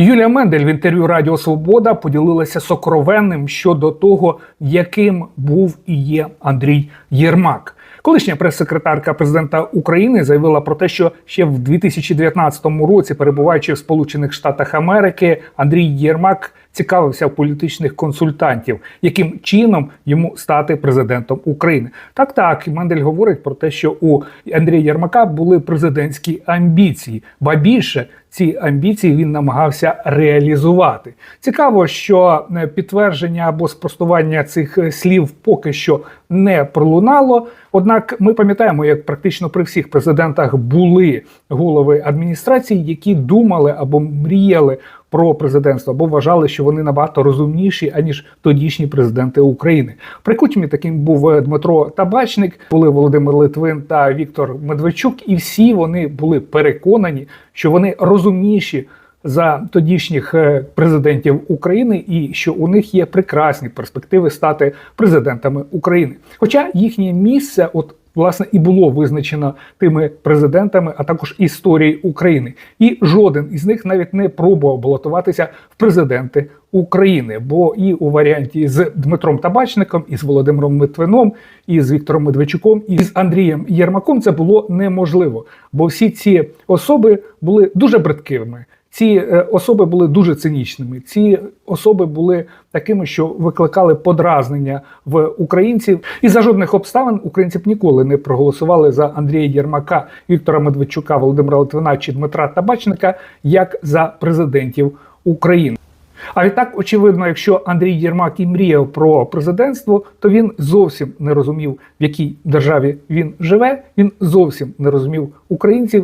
Юлія Мендель в інтерв'ю Радіо Свобода поділилася сокровенним щодо того, яким був і є Андрій Єрмак. Колишня прес-секретарка президента України заявила про те, що ще в 2019 році, перебуваючи в Сполучених Штатах Америки, Андрій Єрмак цікавився в політичних консультантів, яким чином йому стати президентом України. Так, так, і Мендель говорить про те, що у Андрія Єрмака були президентські амбіції, ба більше ці амбіції він намагався реалізувати. Цікаво, що е, підтвердження або спростування цих е, слів поки що не пролунало. Однак ми пам'ятаємо, як практично при всіх президентах були голови адміністрації, які думали або мріяли про президентство, або вважали, що вони набагато розумніші аніж тодішні президенти України. При Кучмі таким був Дмитро Табачник, були Володимир Литвин та Віктор Медведчук, і всі вони були переконані, що вони розумніші. За тодішніх е, президентів України, і що у них є прекрасні перспективи стати президентами України. Хоча їхнє місце, от власне, і було визначено тими президентами, а також історією України, і жоден із них навіть не пробував балотуватися в президенти України. Бо і у варіанті з Дмитром Табачником, і з Володимиром Литвином, і з Віктором Медведчуком, і з Андрієм Єрмаком це було неможливо, бо всі ці особи були дуже бридкими. Ці е, особи були дуже цинічними. Ці особи були такими, що викликали подразнення в українців. І за жодних обставин українці б ніколи не проголосували за Андрія Єрмака, Віктора Медведчука, Володимира Литвина чи Дмитра Табачника як за президентів України. А відтак, очевидно, якщо Андрій Єрмак і мріяв про президентство, то він зовсім не розумів, в якій державі він живе. Він зовсім не розумів українців